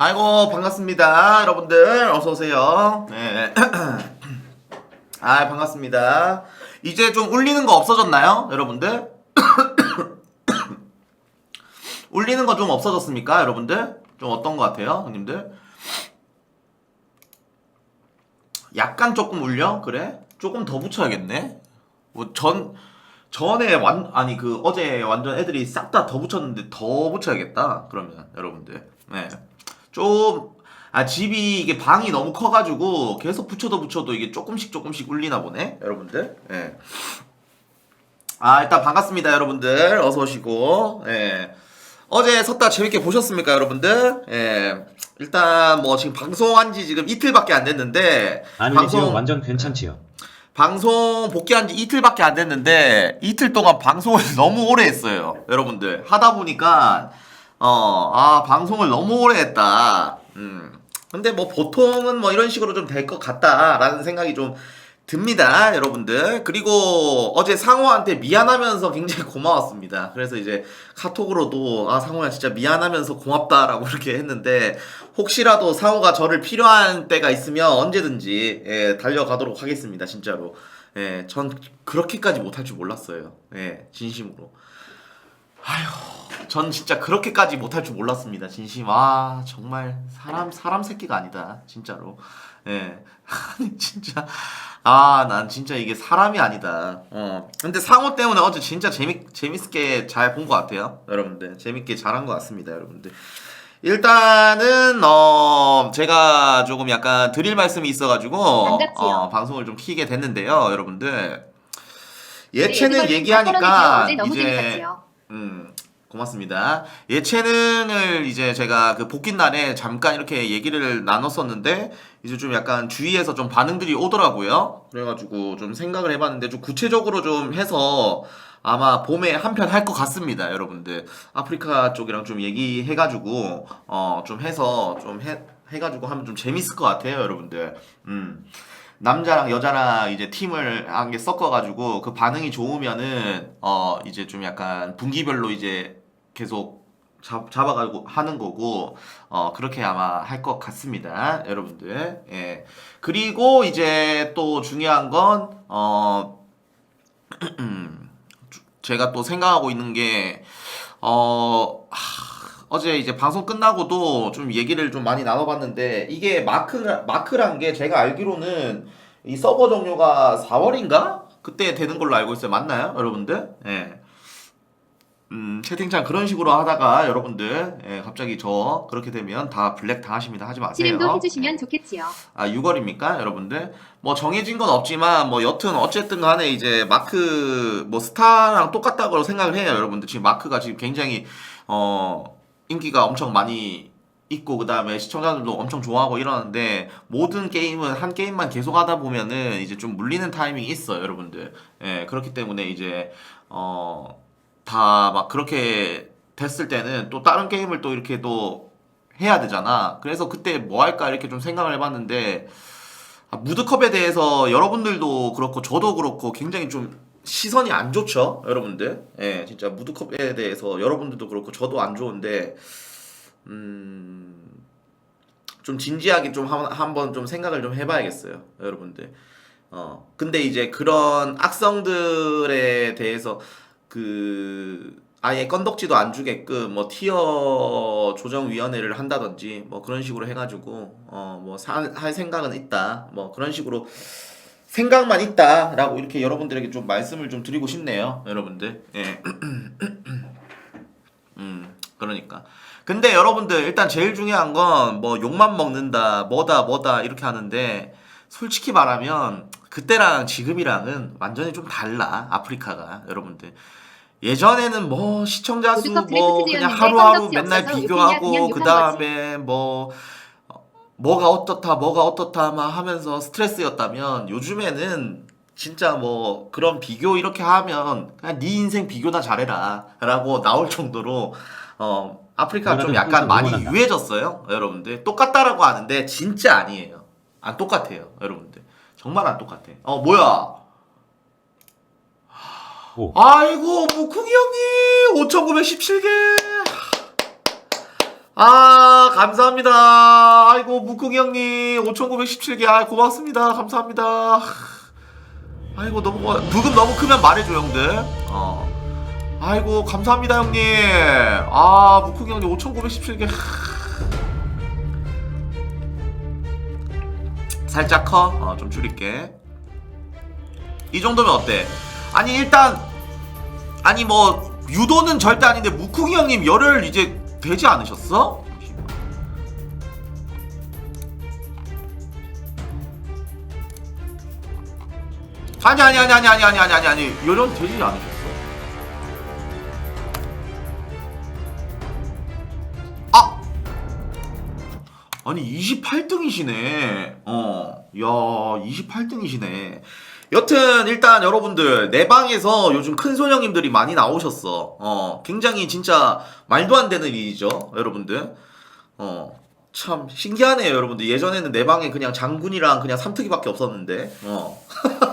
아이고 반갑습니다 여러분들 어서 오세요. 네. 아 반갑습니다. 이제 좀 울리는 거 없어졌나요, 여러분들? 울리는 거 좀 없어졌습니까, 여러분들? 좀 어떤 거 같아요, 형님들? 약간 조금 울려? 그래? 조금 더 붙여야겠네. 뭐 전 전에 완 아니 그 어제 완전 애들이 싹 다 더 붙였는데 더 붙여야겠다. 그러면 여러분들. 네. 좀 아, 집이 이게 방이 너무 커가지고 계속 붙여도 붙여도 이게 조금씩 조금씩 울리나 보네, 여러분들. 예. 아, 일단 반갑습니다, 여러분들. 어서 오시고. 예. 어제 섰다 재밌게 보셨습니까, 여러분들? 예. 일단 뭐 지금 방송한 지 지금 이틀밖에 안 됐는데 아니지요 완전 괜찮지요. 방송 복귀한 지 이틀밖에 안 됐는데 이틀 동안 방송을 너무 오래 했어요. 여러분들 하다 보니까 어 아 방송을 너무 오래 했다. 음. 근데 뭐 보통은 뭐 이런 식으로 좀 될 것 같다라는 생각이 좀 듭니다, 여러분들. 그리고 어제 상호한테 미안하면서 굉장히 고마웠습니다. 그래서 이제 카톡으로도 아 상호야 진짜 미안하면서 고맙다라고 이렇게 했는데 혹시라도 상호가 저를 필요한 때가 있으면 언제든지 예, 달려가도록 하겠습니다, 진짜로. 예, 전 그렇게까지 못할 줄 몰랐어요. 예, 진심으로. 아휴, 전 진짜 그렇게까지 못할 줄 몰랐습니다. 진심. 아, 정말 사람 사람 새끼가 아니다. 진짜로. 예. 아니 진짜 아, 난 진짜 이게 사람이 아니다. 어. 근데 상호 때문에 어제 진짜 재밌 재밌게 잘 본 것 같아요. 여러분들. 재밌게 잘한 것 같습니다, 여러분들. 일단은 어 제가 조금 약간 드릴 말씀이 있어가지고. 어, 방송을 좀 키게 됐는데요, 여러분들. 네, 예체능 얘기하니까 이제. 음, 고맙습니다. 예체능을 이제 제가 그 복귀 날에 잠깐 이렇게 얘기를 나눴었는데 이제 좀 약간 주위에서 좀 반응들이 오더라고요. 그래가지고 좀 생각을 해봤는데 좀 구체적으로 좀 해서 아마 봄에 한 편 할 것 같습니다, 여러분들. 아프리카 쪽이랑 좀 얘기해가지고 어 좀 해서 좀 해, 해가지고 하면 좀 재밌을 것 같아요, 여러분들. 음. 남자랑 여자랑 이제 팀을 한개 섞어가지고 그 반응이 좋으면은 어 이제 좀 약간 분기별로 이제 계속 잡, 잡아가지고 하는 거고 어 그렇게 아마 할 것 같습니다 여러분들 예 그리고 이제 또 중요한 건어 제가 또 생각하고 있는 게 어. 하, 어제 이제 방송 끝나고도 좀 얘기를 좀 많이 나눠봤는데 이게 마크 마크란 게 제가 알기로는 이 서버 종료가 4월인가 그때 되는 걸로 알고 있어요. 맞나요, 여러분들? 예. 음, 채팅창 그런 식으로 하다가 여러분들 예, 갑자기 저 그렇게 되면 다 블랙 당하십니다. 하지 마세요. 실행도 해주시면 좋겠지요. 아 6월입니까 여러분들 뭐 정해진 건 없지만 뭐 여튼 어쨌든 간에 이제 마크 뭐 스타랑 똑같다고 생각을 해요 여러분들 지금 마크가 지금 굉장히 어 인기가 엄청 많이 있고 그 다음에 시청자들도 엄청 좋아하고 이러는데 모든 게임은 한 게임만 계속 하다 보면은 이제 좀 물리는 타이밍이 있어요 여러분들 예 그렇기 때문에 이제 어 다 막 그렇게 됐을 때는 또 다른 게임을 또 이렇게 또 해야 되잖아. 그래서 그때 뭐 할까 이렇게 좀 생각을 해 봤는데 아, 무드컵에 대해서 여러분들도 그렇고 저도 그렇고 굉장히 좀 시선이 안 좋죠, 여러분들. 예, 진짜 무드컵에 대해서 여러분들도 그렇고 저도 안 좋은데 음. 좀 진지하게 좀 한- 한번 좀 생각을 좀 해봐야겠어요, 여러분들. 어, 근데 이제 그런 악성들에 대해서 그 아예 건덕지도 안 주게끔 뭐 티어 조정위원회를 한다든지 뭐 그런 식으로 해가지고 어 뭐 할 생각은 있다 뭐 그런 식으로 생각만 있다라고 이렇게 여러분들에게 좀 말씀을 좀 드리고 싶네요 여러분들. 예. 음 그러니까. 근데 여러분들 일단 제일 중요한 건 뭐 욕만 먹는다 뭐다 뭐다 이렇게 하는데 솔직히 말하면 그때랑 지금이랑은 완전히 좀 달라 아프리카가 여러분들. 예전에는 뭐 시청자 수 뭐 그냥 하루하루 맨날 비교하고 그 다음에 뭐 어, 뭐가 어떻다 뭐가 어떻다 막 하면서 스트레스였다면 요즘에는 진짜 뭐 그런 비교 이렇게 하면 그냥 네 인생 비교나 잘해라 라고 나올 정도로 어 아프리카 좀 약간 많이 응원한다. 유해졌어요 여러분들. 똑같다라고 하는데 진짜 아니에요. 안 똑같아요 여러분들. 정말 안 똑같아. 어 뭐야? 오. 아이고 무쿵이 형님! 5917개 아 감사합니다. 아이고 묵궁이 형님 5917개. 아 고맙습니다. 감사합니다. 아이고 너무 고마 부금 너무 크면 말해줘 형들. 어. 아이고 감사합니다 형님. 아 묵궁이 형님 5917개. 살짝 커? 어, 좀 줄일게. 이 정도면 어때? 아니 일단 아니 뭐 유도는 절대 아닌데 무쿠기 형님 열흘 이제 되지 않으셨어? 아니 아니 아니 아니 아니 아니 아니 아니 아니 열흘 되지 않으셨어? 아 아니 28등이시네. 어, 야 28등이시네. 여튼 일단 여러분들 내 방에서 요즘 큰 손형님들이 많이 나오셨어. 어, 굉장히 진짜 말도 안 되는 일이죠, 여러분들. 어, 참 신기하네요, 여러분들. 예전에는 내 방에 그냥 장군이랑 그냥 삼특이밖에 없었는데, 어.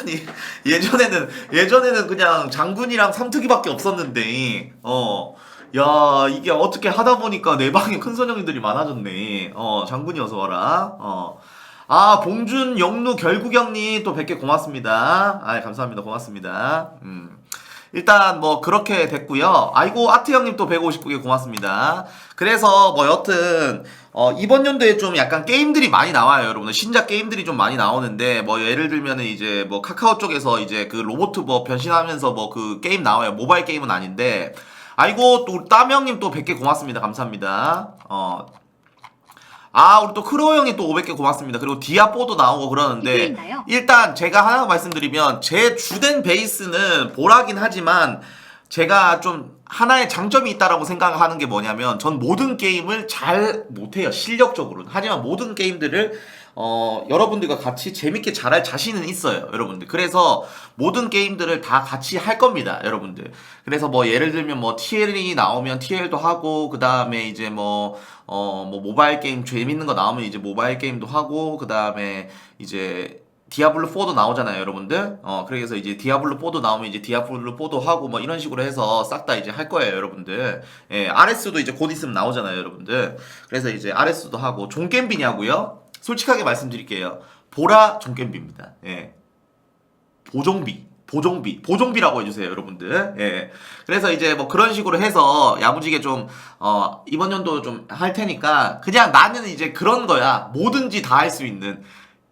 아니 예전에는 예전에는 그냥 장군이랑 삼특이밖에 없었는데 어. 야 이게 어떻게 하다 보니까 내 방에 큰 선영이들이 많아졌네. 어 장군이 어서 와라. 어. 아 봉준 영루 결국형님 또 100개 고맙습니다. 아 감사합니다 고맙습니다. 음. 일단 뭐 그렇게 됐고요. 아이고 아트 형님 또 159개 고맙습니다. 그래서 뭐 여튼 어, 이번 연도에 좀 약간 게임들이 많이 나와요, 여러분들. 신작 게임들이 좀 많이 나오는데 뭐 예를 들면은 이제 뭐 카카오 쪽에서 이제 그 로봇 뭐 변신하면서 뭐 그 게임 나와요. 모바일 게임은 아닌데. 아이고 또 따명님 또 100개 고맙습니다. 감사합니다. 어. 아, 우리 또 크로우 형이 또 500개 고맙습니다. 그리고 디아뽀도 나오고 그러는데 있나요? 일단 제가 하나 말씀드리면 제 주된 베이스는 보라긴 하지만 제가 좀 하나의 장점이 있다라고 생각하는 게 뭐냐면 전 모든 게임을 잘 못해요 실력적으로는 하지만 모든 게임들을 어 여러분들과 같이 재밌게 잘할 자신은 있어요 여러분들 그래서 모든 게임들을 다 같이 할 겁니다 여러분들 그래서 뭐 예를 들면 뭐 TL이 나오면 TL도 하고 그 다음에 이제 뭐 어 뭐 모바일 게임 재밌는 거 나오면 이제 모바일 게임도 하고 그 다음에 이제 디아블로 4도 나오잖아요, 여러분들. 어, 그래서 이제 디아블로 4도 나오면 이제 디아블로 4도 하고 뭐 이런 식으로 해서 싹 다 이제 할 거예요, 여러분들. 예, RS도 이제 곧 있으면 나오잖아요, 여러분들. 그래서 이제 RS도 하고 종겜비냐고요? 솔직하게 말씀드릴게요. 보라 종겜비입니다. 예. 보종비. 보종비, 보종비라고 해주세요, 여러분들. 예. 그래서 이제 뭐 그런 식으로 해서 야무지게 좀, 어, 이번 연도 좀 할 테니까, 그냥 나는 이제 그런 거야. 뭐든지 다 할 수 있는.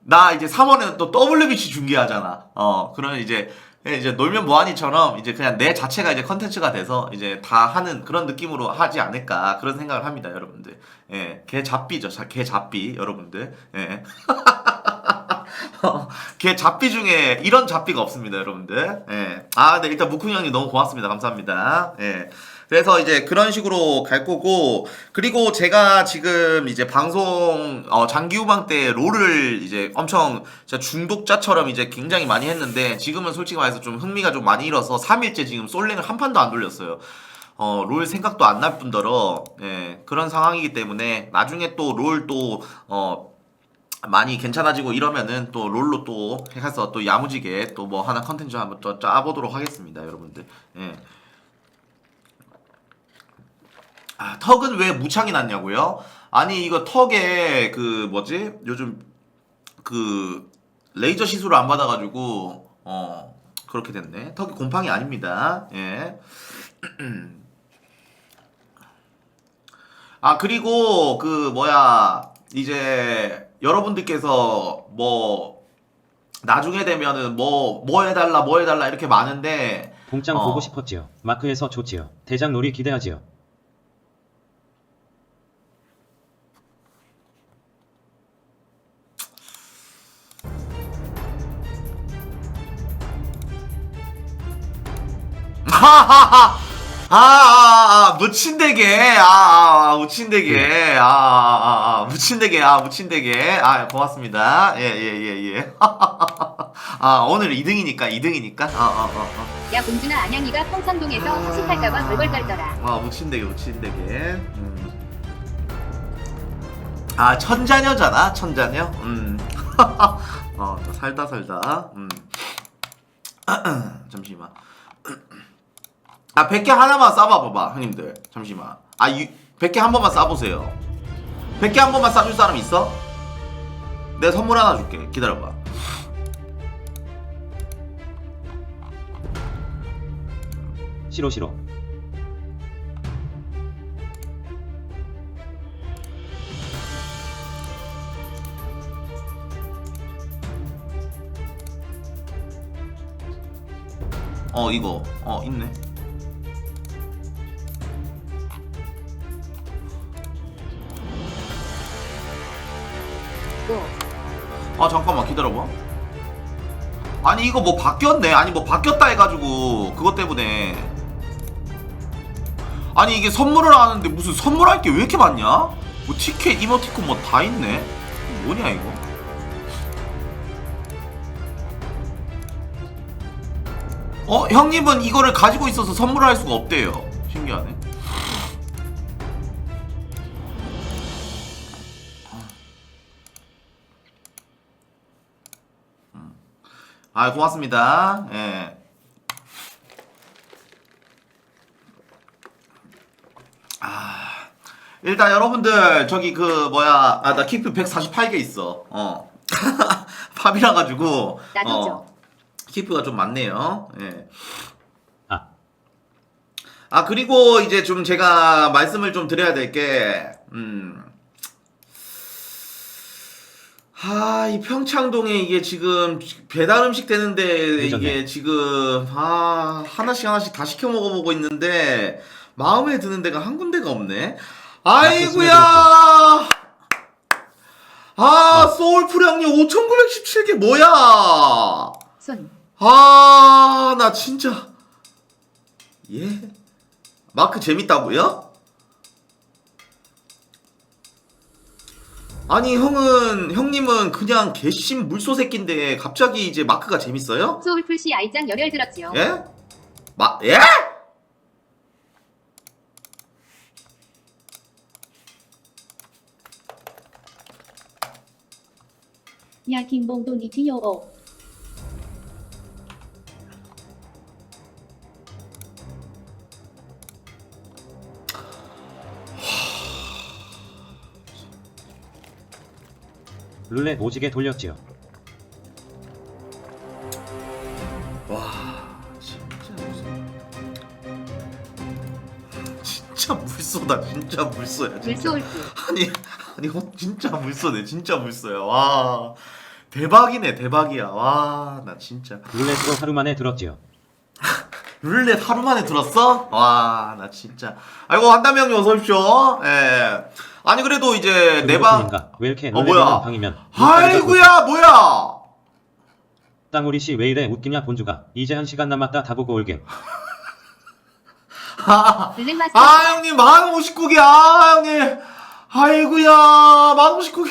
나 이제 3월에는 또 WBC 중계하잖아. 어, 그러면 이제, 이제 놀면 뭐하니처럼 이제 그냥 내 자체가 이제 컨텐츠가 돼서 이제 다 하는 그런 느낌으로 하지 않을까 그런 생각을 합니다, 여러분들. 예, 개 잡비죠, 자- 개 잡비, 여러분들. 예. 걔 잡비 중에 이런 잡비가 없습니다, 여러분들. 예. 아, 네, 일단 무쿵 형님 너무 고맙습니다. 감사합니다. 예. 그래서 이제 그런 식으로 갈 거고, 그리고 제가 지금 이제 방송, 어, 장기 후방 때 롤을 이제 엄청 진짜 중독자처럼 이제 굉장히 많이 했는데, 지금은 솔직히 말해서 좀 흥미가 좀 많이 잃어서 3일째 지금 솔랭을 한 판도 안 돌렸어요. 어, 롤 생각도 안 날 뿐더러, 예, 그런 상황이기 때문에, 나중에 또 롤 또, 어, 많이 괜찮아지고 이러면은 또 롤로 또 해서 또 야무지게 또 뭐 하나 컨텐츠 한번 또 짜보도록 하겠습니다, 여러분들. 예. 아, 턱은 왜 무창이 났냐고요? 아니 이거 턱에 그 뭐지? 요즘 그 레이저 시술을 안 받아가지고 어 그렇게 됐네. 턱이 곰팡이 아닙니다. 예. 아 그리고 그 뭐야 이제 여러분들께서 뭐 나중에 되면은 뭐 뭐 해달라 뭐 해달라 이렇게 많은데 봉짱 어. 보고 싶었지요. 마크에서 좋지요. 대장 놀이 기대하지요. 하하하 아, 아, 아, 무친대게, 아, 아, 아, 무친대게, 아, 아, 아, 아, 무친대게, 아, 무친대게, 아, 고맙습니다. 예, 예, 예, 예. 아, 오늘 2등이니까, 2등이니까, 아, 아, 아, 아. 야 공준아 안양이가 평창동에서 아. 허식할까봐 벌벌 떨더라. 아, 무친대게, 무친대게. 음. 아, 천자녀잖아, 천자녀. 음. 어, 또 살다 살다. 음. 잠시만. 아 100개 하나만 싸봐 봐봐 형님들. 잠시만. 아 유, 100개 한 번만 싸보세요. 100개 한 번만 싸줄 사람 있어? 내가 선물 하나 줄게. 기다려봐. 싫어 싫어. 어 이거. 어 있네 아 잠깐만 기다려봐. 아니 이거 뭐 바뀌었네. 아니 뭐 바뀌었다 해가지고 그것 때문에. 아니 이게 선물을 하는데 무슨 선물할 게 왜 이렇게 많냐? 뭐 티켓 이모티콘 뭐 다 있네. 뭐냐 이거? 어 형님은 이거를 가지고 있어서 선물을 할 수가 없대요 아 고맙습니다. 예. 아 일단 여러분들 저기 그 뭐야 아나 키프 148개 있어. 어 팝이라 가지고 나도죠. 어, 키프가 좀 많네요. 예. 아아 그리고 이제 좀 제가 말씀을 좀 드려야 될 게 음. 아, 이 평창동에 이게 지금 배달 음식 되는데 이게. 지금 아, 하나씩 하나씩 다 시켜 먹어보고 있는데 마음에 드는 데가 한 군데가 없네. 아이구야! 아, 소울풀 형님 5917개 뭐야? 손 아, 나 진짜. 예? 마크 재밌다고요? 아니, 형은, 형님은 그냥 개심 물소 새끼인데 갑자기 이제 마크가 재밌어요? 소울풀씨 아이짱 열혈 들었지요. 예? 마, 예? ý thi ồ 룰렛 오지게 돌렸지요. 와, 진짜 물소. 진짜 물소다, 진짜 물소야. 진짜. 아니 아니 어, 진짜 물소네 진짜 물소야 와 대박이네 대박이야 와 나 진짜 룰렛으로 하루 만에 들었지요. 룰렛 하루 만에 들었어 와 나 진짜 아이고 한담이 형님 어서 오십시오 예 아니 그래도 이제 내방 누구인가? 왜 이렇게 어, 뭐야? 되는 방이면 아이구야 뭐야? 땅우리 씨 왜 이래? 웃기냐 본주가. 이제 한 시간 남았다 다 보고 올게. 블랙마스터. 아 형님 만 59개 아 형님. 아이구야 만 59개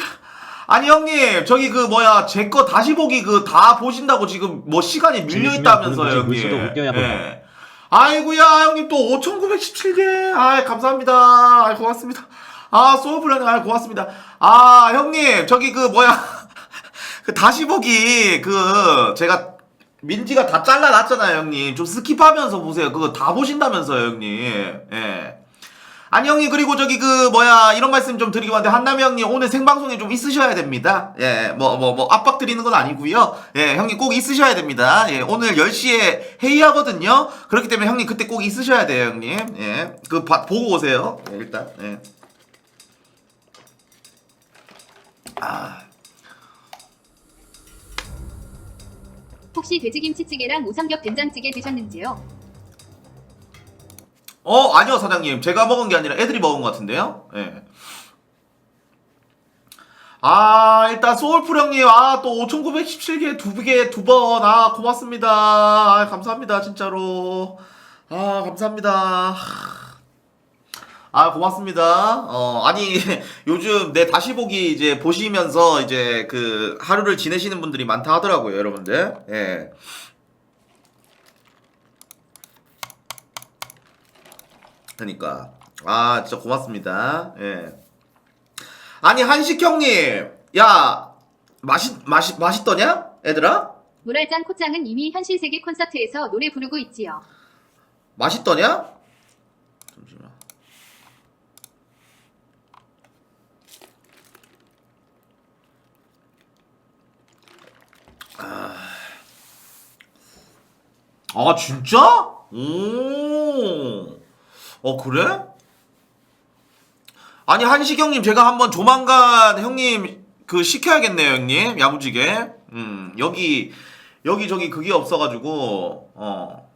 아니 형님 저기 그 뭐야 제 거 다시 보기 그 다 보신다고 지금 뭐 시간이 밀려 재밌으면 있다면서요 보는 거지, 형님. 물수도 웃겨야 본다. 예. 아이구야 형님 또 5917개. 아 감사합니다. 아 고맙습니다. 아 형님 아 고맙습니다 아 형님 저기 그 뭐야. 그 다시 보기 그 제가 민지가 다 잘라놨잖아요 형님. 좀 스킵하면서 보세요. 그거 다 보신다면서요 형님. 예. 아니 형님 그리고 저기 그 뭐야 이런 말씀 좀 드리기 왔는데 한남이 형님 오늘 생방송에 좀 있으셔야 됩니다. 예 뭐 뭐 뭐 압박 드리는 건 아니고요. 예 형님 꼭 있으셔야 됩니다. 예 오늘 10시에 회의하거든요. 그렇기 때문에 형님 그때 꼭 있으셔야 돼요 형님. 예그 보고 오세요. 예, 일단 예. 아 혹시 돼지김치찌개랑 오삼겹 된장찌개 드셨는지요? 어, 아니요, 사장님. 제가 먹은 게 아니라 애들이 먹은 것 같은데요? 예. 아, 일단 소울풀 형님, 아, 또 5,917개 두 개, 두 번, 아, 고맙습니다. 아, 감사합니다, 진짜로. 아, 감사합니다. 아, 고맙습니다. 어, 아니, 요즘 내 다시 보기 이제 보시면서 이제 그 하루를 지내시는 분들이 많다 하더라고요, 여러분들. 예. 그러니까 아 진짜 고맙습니다. 예. 아니 한식 형님, 야 맛있 맛있 맛있더냐, 애들아? 노랄짱 코짱은 이미 현실 세계 콘서트에서 노래 부르고 있지요. 맛있더냐? 잠시만. 아, 아 진짜? 오. 어 그래? 아니 한시경님 제가 한번 조만간 형님 그 시켜야겠네요 형님 야무지게. 음 여기 여기 저기 그게 없어가지고 어.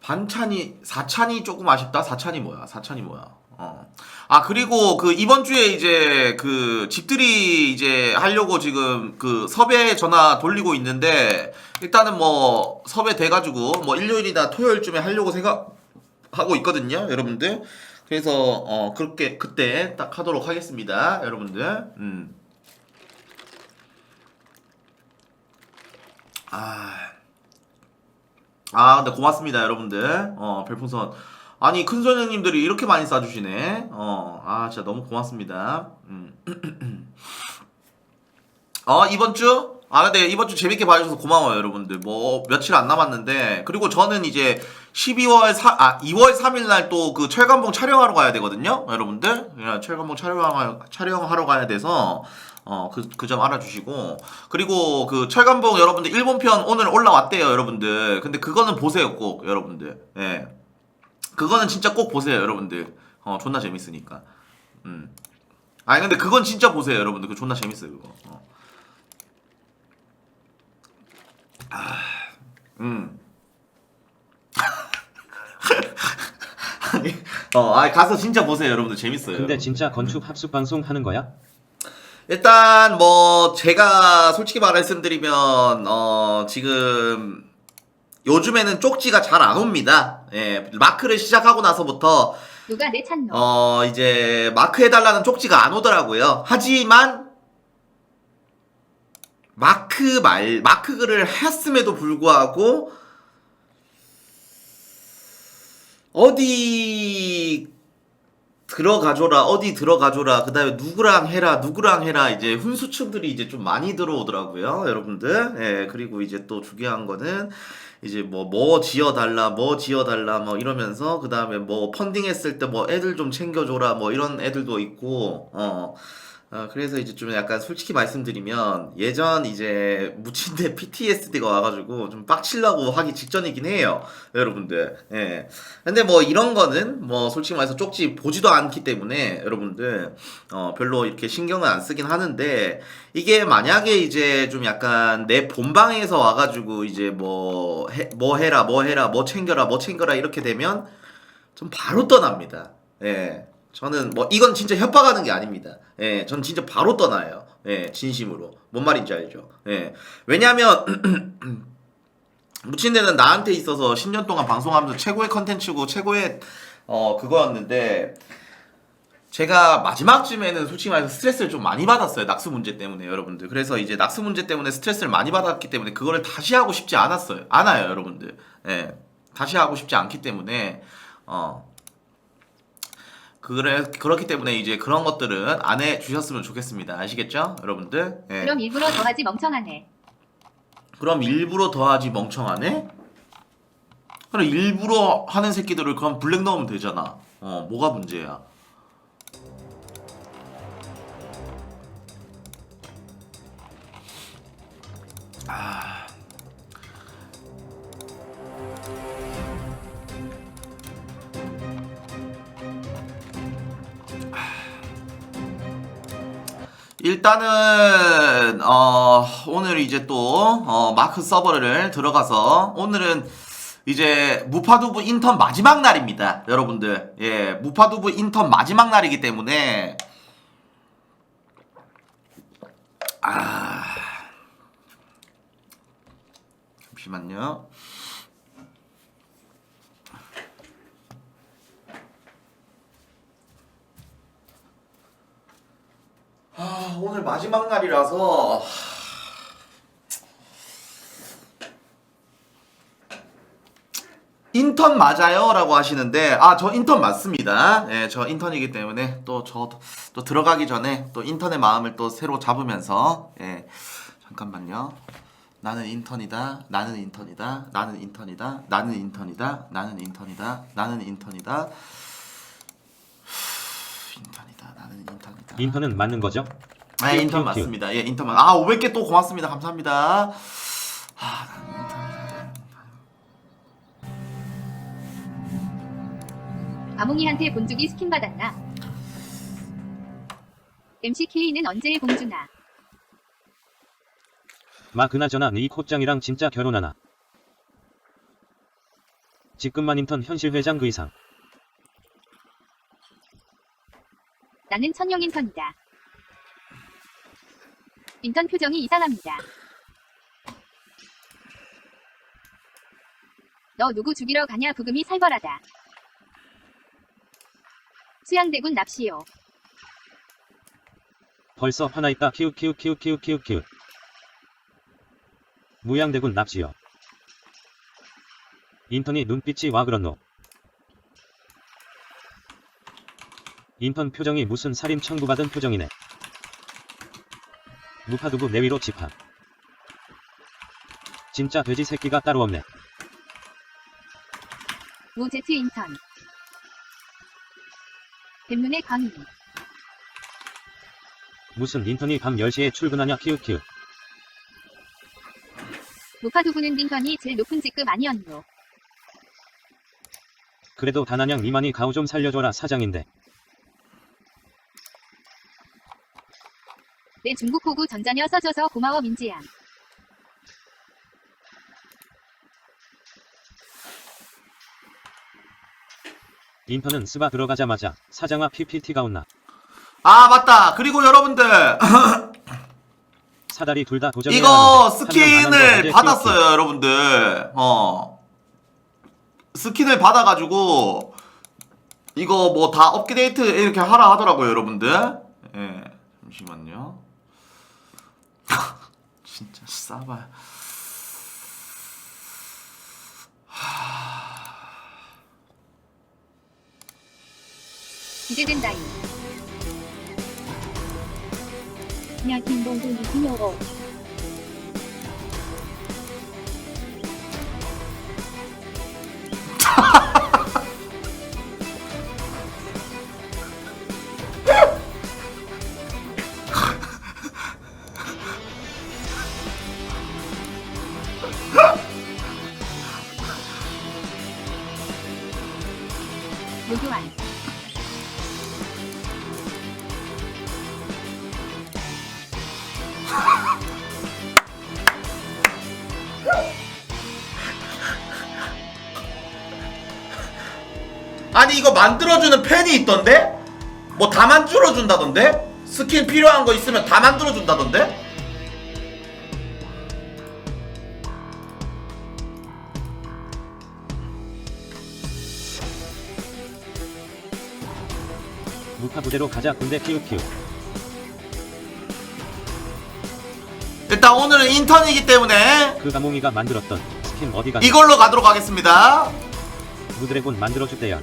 반찬이 사찬이 조금 아쉽다. 사찬이 뭐야? 사찬이 뭐야? 어. 아 그리고 그 이번 주에 이제 그 집들이 이제 하려고 지금 그 섭외 전화 돌리고 있는데 일단은 뭐 섭외 돼가지고 뭐 일요일이나 토요일쯤에 하려고 생각하고 있거든요, 여러분들. 그래서 어 그렇게 그때 딱 하도록 하겠습니다, 여러분들. 음. 아. 아, 근데 고맙습니다, 여러분들. 어, 별풍선. 아니, 큰손 형님들이 이렇게 많이 쏴주시네. 어, 아, 진짜 너무 고맙습니다. 음. 어, 이번 주? 아, 근데 이번 주 재밌게 봐주셔서 고마워요, 여러분들. 뭐, 며칠 안 남았는데. 그리고 저는 이제 12월 4, 아, 2월 3일 날 또 그 철관봉 촬영하러 가야 되거든요, 여러분들. 예, 철관봉 촬영하, 촬영하러 가야 돼서. 어, 그, 그 점 알아주시고. 그리고 그 철관봉 여러분들 일본 편 오늘 올라왔대요, 여러분들. 근데 그거는 보세요, 꼭, 여러분들. 예. 그거는 진짜 꼭 보세요, 여러분들. 어, 존나 재밌으니까. 음. 아니, 근데 그건 진짜 보세요, 여러분들. 그 존나 재밌어요, 그거. 어. 아, 음. 아니, 어, 아 가서 진짜 보세요, 여러분들. 재밌어요. 근데 진짜 건축 합숙 방송 하는 거야? 일단 뭐 제가 솔직히 말씀드리면 어 지금 요즘에는 쪽지가 잘 안 옵니다. 예, 마크를 시작하고 나서부터 누가 내 찬노? 어 이제 마크 해달라는 쪽지가 안 오더라고요. 하지만 마크 말 마크 글을 했음에도 불구하고 어디 들어가줘라 어디 들어가줘라 그 다음에 누구랑 해라 누구랑 해라 이제 훈수층들이 이제 좀 많이 들어오더라고요 여러분들 예 그리고 이제 또 중요한 거는 이제 뭐 뭐 지어달라 뭐 지어달라 뭐 이러면서 그 다음에 뭐 펀딩 했을 때 뭐 애들 좀 챙겨줘라 뭐 이런 애들도 있고 어 어, 그래서 이제 좀 약간 솔직히 말씀드리면 예전 이제 무친대 PTSD가 와가지고 좀 빡치려고 하기 직전이긴 해요 여러분들. 예. 근데 뭐 이런 거는 뭐 솔직히 말해서 쪽지 보지도 않기 때문에 여러분들 어 별로 이렇게 신경을 안 쓰긴 하는데 이게 만약에 이제 좀 약간 내 본방에서 와가지고 이제 뭐, 해, 뭐 해라 뭐 해라 뭐 챙겨라 뭐 챙겨라 이렇게 되면 좀 바로 떠납니다. 예 저는 뭐 이건 진짜 협박하는 게 아닙니다. 예, 전 진짜 바로 떠나요. 예, 진심으로. 뭔 말인지 알죠? 예. 왜냐면 무친대는 나한테 있어서 10년 동안 방송하면서 최고의 컨텐츠고 최고의 어 그거였는데 제가 마지막쯤에는 솔직히 말해서 스트레스를 좀 많이 받았어요. 낙수 문제 때문에 여러분들. 그래서 이제 낙수 문제 때문에 스트레스를 많이 받았기 때문에 그거를 다시 하고 싶지 않았어요. 않아요, 여러분들. 예. 다시 하고 싶지 않기 때문에 어 그래 그렇기 때문에 이제 그런 것들은 안 해 주셨으면 좋겠습니다. 아시겠죠? 여러분들? 예. 그럼 일부러 더하지 멍청하네. 그럼 일부러 더하지 멍청하네? 그럼 일부러 하는 새끼들을 그럼 블랙 넣으면 되잖아. 어, 뭐가 문제야? 아. 일단은 어 오늘 이제 또 어, 마크 서버를 들어가서 오늘은 이제 무파두부 인턴 마지막 날입니다 여러분들. 예 무파두부 인턴 마지막 날이기 때문에. 아. 잠시만요 아, 오늘 마지막 날이라서 인턴 맞아요? 라고 하시는데 아 저 인턴 맞습니다 예, 저 인턴이기 때문에 또 저도 또 들어가기 전에 또 인턴의 마음을 또 새로 잡으면서 예, 잠깐만요 나는 인턴이다. 나는 인턴이다. 나는 인턴이다. 나는 인턴이다. 나는 인턴이다. 나는 인턴이다. 인턴이다. 나는 인턴이다. 인턴은 맞는 거죠? 아, 예, 인턴 키우, 키우. 맞습니다. 예, 인턴 맞. 아, 500개 또 고맙습니다. 감사합니다. 아, 인턴이다. 아몽이한테 본죽이 스킨 받았나? MCK는 언제 봉주나? 마 그나저나 이 콧장이랑 진짜 결혼하나? 지금만 인턴 현실 회장 그 이상. 나는 천룡 인턴이다. 인턴 표정이 이상합니다. 너 누구 죽이러 가냐 부금이 살벌하다. 수양대군 납시오. 벌써 하나 있다 키우 키우 키우 키우 키우 키우. 무양대군 납시요. 인턴이 눈빛이 와 그렇노. 인턴 표정이 무슨 살인 청구받은 표정이네. 무파두부 내위로 집합. 진짜 돼지 새끼가 따로 없네. 무제트 인턴. 뱀눈의 광희. 무슨 인턴이 밤 10시에 출근하냐 키우 키우. 무파두부는 인턴이 제일 높은 직급 아니었노. 그래도 다나냥 미만이 가오 좀 살려줘라 사장인데. 내 중국 호구 전자녀 써줘서 고마워 민지양. 인턴은 스바 들어가자마자 사장아 PPT가 온나. 아, 맞다. 그리고 여러분들 사다리 둘 다 도전해야 이거 스킨을 받았어요, 여러분들. 어. 스킨을 받아가지고 이거 뭐 다 업데이트 이렇게 하라 하더라고요, 여러분들. 예, 잠시만요. 진짜 싸봐. 기대된다잉. Nhà 김봉도 니티요 오. 아니 이거 만들어주는 펜이 있던데? 뭐 다 만들어준다던데? 스킨 필요한 거 있으면 다 만들어준다던데? 무파 부대로 가자 군대 키우 키우. 일단 오늘은 인턴이기 때문에 그 가몽이가 만들었던 스킨 어디 갔나? 이걸로 가도록 하겠습니다. 무드래곤 만들어주대요.